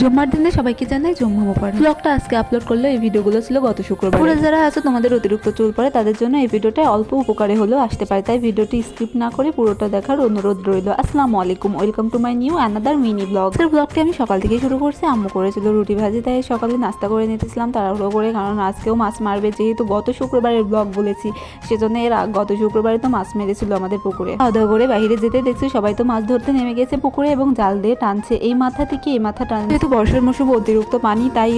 জুম্মার দিনে সবাইকে জানাই জুম্মা মোবারক। ব্লগটা আজকে আপলোড করল এই ভিডিওগুলো ছিল গত শুক্রবার। পুরো যারা আছে, তোমাদের অতিরিক্ত চুল পড়ে, তাদের জন্য এই ভিডিওটা অল্প উপকারে হলেও আসতে পারে। তাই ভিডিওটি স্কিপ না করে পুরোটা দেখার অনুরোধ রইল। আসসালামু আলাইকুম welcome to my new another mini blog এর ব্লগটি আমি সকাল থেকে শুরু করছি। আম্মু করেছিল রুটি ভাজি, তাই সকালে নাস্তা করে নিতেছিলাম, তাড়াহুড়ো করে, কারণ আজকেও মাছ মারবে। যেহেতু গত শুক্রবারের ব্লগ বলেছি, সেজন্য এর গত শুক্রবারে তো মাছ মেরেছিল আমাদের পুকুরে। খাওয়া করে বাইরে যেতে দেখছি, সবাই তো মাছ ধরতে নেমে গেছে পুকুরে এবং জাল দিয়ে টানছে। এই মাথা থেকে এই মাথা টানছে। যেহেতু বর্ষার মৌসুম অতিরিক্ত পানি, তাই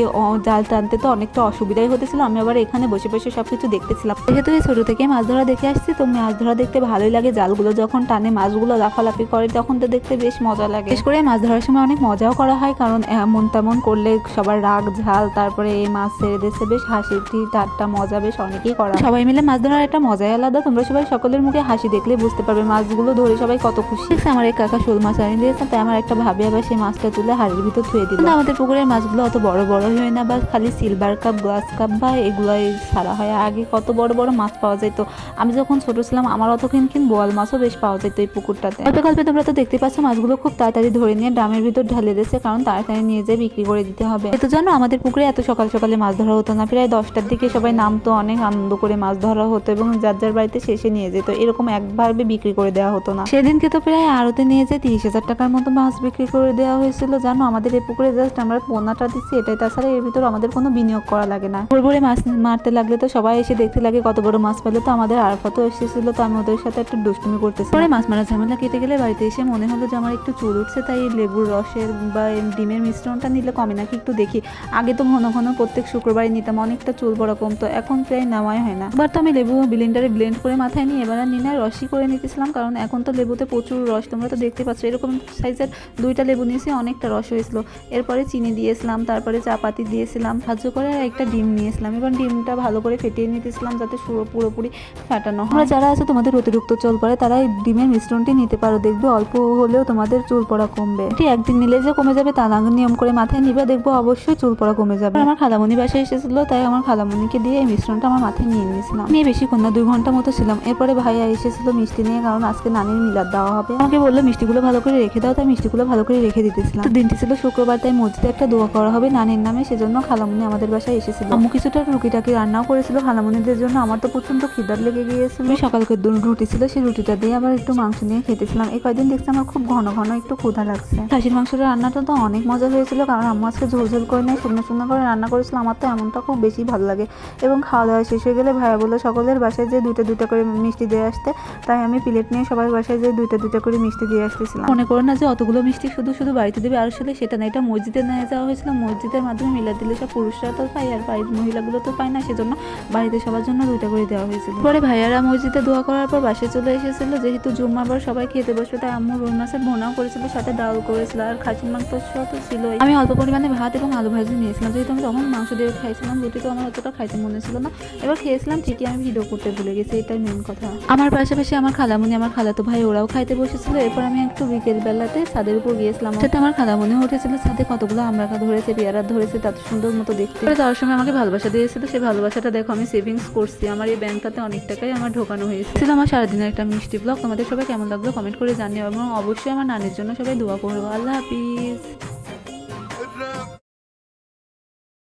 জাল টানতে তো অনেকটা অসুবিধাই হতেছিল। আমি আবার এখানে বসে বসে সবকিছু দেখতেছিলাম। যেহেতু এই ছোট থেকে মাছ ধরা দেখে আসছি, তো মাছ ধরা দেখতে ভালোই লাগে। জালগুলো যখন টানে, মাছগুলো লাফালাফি করে, তখন তো দেখতে বেশ মজা লাগে। বিশেষ করে মাছ ধরার সময় অনেক মজাও করা হয়, কারণ এমন তেমন করলে সবার রাগ, ঝাল, তারপরে এই মাছ ছেড়ে দিচ্ছে বেশ হাসি, ঠাট্টা, মজা বেশ অনেকেই করা সবাই মিলে মাছ ধরার একটা মজাই আলাদা। তোমরা সবাই সকলের মুখে হাসি দেখলে বুঝতে পারবে, মাছগুলো ধরে সবাই কত খুশি। আমার এক কাকা শোল মাছ আনিয়ে দিয়েছে, তাই আমার একটা ভাবি আবার সেই মাছটা তুলে হাড়ির ভিতর ধুয়ে দিল আমাদের পুকুরের মাছগুলো অত বড় বড় হয় না বা খালি সিলভার কাপ গ্লাস কাপ বা এগুলোই ছাড়া হয়। আগে কত বড় বড় মাছ পাওয়া যেত আমি যখন ছোট ছিলাম আমার অত কিনকিন বোয়াল মাছও বেশ পাওয়া যেত এই পুকুরটাতে। গল্পে গল্পে তোমরা তো দেখতে পাচ্ছ মাছগুলো খুব তাড়াতাড়ি ধরে নিয়ে ড্রামের ভিতর ঢালে দিয়েছে কারণ তাড়াতাড়ি নিয়ে যেয়ে বিক্রি করে দিতে হবে। এ তো জানো আমাদের পুকুরে এত সকাল সকালে মাছ ধরা হতো না। প্রায় দশটার দিকে সবাই নামতো অনেক আনন্দ করে মাছ ধরা হতো এবং যার যার বাড়িতে শেষে নিয়ে যেত। এরকম একবারবে বিক্রি করে দেওয়া হতো না। সেদিনকে তো প্রায় আড়তে নিয়ে যেয়ে তিরিশ হাজার টাকার মতো মাছ বিক্রি করে দেওয়া হয়েছিল। জানো আমাদের এই পুকুরে জাস্ট আমরা পোনাটা দিচ্ছি, এটাই। তাছাড়া এর ভিতর আমাদের কোনো বিনিয়োগ করা লাগে না। ভোর মাছ মারতে লাগলে তো সবাই এসে দেখতে লাগে, কত বড় মাছ পেলে তো আমাদের আরফাতও এসেছিল, তো আমি ওদের সাথে একটু দুষ্টুমি করতেছি পরে মাছ মারা ঝামেলা কেটে গেলে বাড়িতে এসে মনে হলো যে আমার একটু চুল উঠছে, তাই লেবুর রসের বা ডিমের মিশ্রণটা নিলে কমে নাকি একটু দেখি। আগে তো ঘন ঘন প্রত্যেক শুক্রবারই নিতাম, অনেকটা চুল বড় কমতো এখন প্রায় নেওয়াই হয় না। এবার তো আমি লেবু ব্লেন্ডারে ব্লেন্ড করে মাথায় নিয়ে, এবার আর নিয়ে রসই করে নিতেছিলাম, কারণ এখন তো লেবুতে প্রচুর রস, তোমরা তো দেখতে পাচ্ছ, এরকম সাইজের দুইটা লেবু নিয়েছি, অনেকটা রস হয়েছিল। এরপরে চিনি দিয়েছিলাম তারপরে চা পাতি দিয়েছিলাম সাহায্য করে আর একটা ডিম নিয়েছিলাম। এবার ডিমটা ভালো করে ফেটিয়ে নিতেছিলাম যাতে পুরো- পুরোপুরি ফাটানো হয়। যারা আছে তোমাদের অতিরিক্ত চুল পড়ে তারা এই ডিমের মিশ্রণটি নিতে পারো। দেখবে অল্প হলেও তোমাদের চুল পড়া কমবে। এটি একদিন নিলে যে কমে যাবে তা না নিয়ম করে মাথায় নিবে দেখব অবশ্যই চুল পড়া কমে যাবে। আমার খালামণি বাসায় এসেছিল তাই আমার খালামণিকে দিয়ে এই মিশ্রণটা আমার মাথায় নিয়ে নিয়েছিলাম। নিয়ে বেশিক্ষণ না দুই ঘণ্টা মতো ছিলাম। এরপরে ভাইয়া এসেছিল মিষ্টি নিয়ে কারণ আজকে নানির মিলাদ দেওয়া হবে। আমাকে বলল মিষ্টিগুলো ভালো করে রেখে দাও তাই মিষ্টিগুলো ভালো করে রেখে দিতেছিলাম। দিনটি ছিল শুক্রবার তাই মসজিদে একটা দোয়া করা হবে নানির নামে সেজন্য খালামণি আমাদের বাসায় এসেছিল। আম্মু কিছুটা রুটিটাকি রান্নাও করেছিল খালামুনিদের জন্য আমার তো প্রচণ্ড খিদার লেগে গিয়েছিল। সকালকে রুটি ছিল সেই রুটিটা দিয়ে আবার একটু মাংস নিয়ে খেতেছিলাম। এই কয়দিন দেখছি আমার খুব ঘন ঘন একটু ক্ষুধা লাগছে। খাসির মাংসের রান্নাটা তো অনেক মজা হয়েছিল কারণ আম্মু আজকে ঝোল ঝোল করে নেয় শুকনো শুকনো করে রান্না করেছিল আমার তো এমনটা খুব বেশি ভালো লাগে। এবং খাওয়া দাওয়া শেষ হয়ে গেলে ভাইয়া বলল সকলের বাসায় যে দুইটা দুইটা করে মিষ্টি দিয়ে আসতে। তাই আমি প্লেট নিয়ে সবার বাসায় যে দুইটা দুইটা করে মিষ্টি দিয়ে আসতেছিলাম। মনে করো না যে অতগুলো মিষ্টি শুধু শুধু বাড়িতে দেবে আর আসলে সেটা না এটা মসজিদে নিয়ে যাওয়া হয়েছিল। মসজিদের মাধ্যমে মিলাদ দিলে সব পুরুষরা তো পায় আর বাড়ির মহিলাগুলো তো পায় না, সেজন্য বাড়িতে সবার জন্য দুইটা করে দেওয়া হয়েছিল। পরে ভাইয়ারা মসজিদে দোয়া করার পর বাসে চলে এসেছিল। যেহেতু জুম্মার পর সবাই খেতে বসবে, তাই আম্মু রুই মাছের ভোনাও করেছিল, সাথে ডাল করেছিল, আর খাসির মাংস তো ছিল আমি অল্প পরিমাণে ভাত এবং আলু ভাজি নিয়েছিলাম। যেহেতু আমি তখন মাংস দিয়ে খাইছিলাম, রুটি তো আমার অতটা খাইতে মনে ছিল না। এবার খেয়েছিলাম, ঠিকই আমি ভিডিও করতে ভুলে গেছি, এটাই মেন কথা। আমার পাশাপাশি আমার খালামুনি, আমার খালাতো ভাই, ওরাও খাইতে বসেছিল। এরপর আমি একটু বিকেল বেলাতে ছাদের উপর গিয়েছিলাম। সাথে আমার খালামুনি উঠেছিল সাথে কতগুলো আমরা ধরেছে, পেয়ারা ধরেছে তাতে সুন্দর মতো দেখতে। তার সময় আমাকে ভালোবাসা দিয়েছিল সেই ভালোবাসাটা দেখো, আমি সেভিংস করছি। আমার এই ব্যাংকটাতে অনেক টাকাই আমার ঢোকানো হয়েছে। ছিল আমার সারাদিনের একটা মিষ্টি ব্লগ তোমাদের সবাই কেমন লাগল কমেন্ট করে জানিও এবং অবশ্যই আমার নানির জন্য সবাই দোয়া করব আল্লাহ হাফিজ।